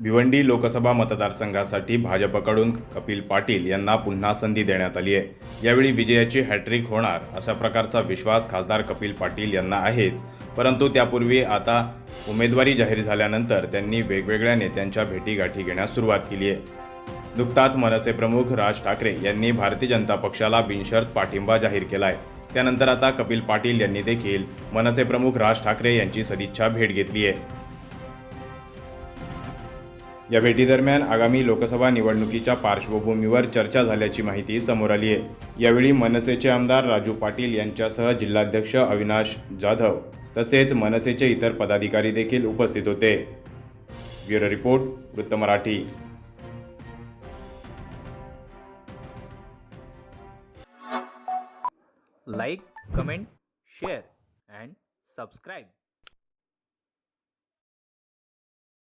भिवंडी लोकसभा मतदारसंघासाठी भाजपकडून कपिल पाटील यांना पुन्हा संधी देण्यात आली आहे. यावेळी विजयाची हॅट्रिक होणार अशा प्रकारचा विश्वास खासदार कपिल पाटील यांना आहेच. परंतु त्यापूर्वी आता उमेदवारी जाहीर झाल्यानंतर त्यांनी वेगवेगळ्या नेत्यांच्या भेटीगाठी घेण्यास सुरुवात केली आहे. नुकताच मनसे प्रमुख राज ठाकरे यांनी भारतीय जनता पक्षाला बिनशर्त पाठिंबा जाहीर केला आहे त्यानंतर आता कपिल पाटील यांनी देखील मनसे प्रमुख राज ठाकरे यांची सदिच्छा भेट घेतली आहे. या भेटीदरम्यान आगामी लोकसभा निवडणुकीच्या पार्श्वभूमीवर चर्चा झाल्याची माहिती समोर आली आहे. यावेळी मनसेचे आमदार राजू पाटील यांच्यासह जिल्हाध्यक्ष अविनाश जाधव तसेच मनसेचे इतर पदाधिकारी देखील उपस्थित होते. Bureau report Vritta Marathi. Like comment share and subscribe.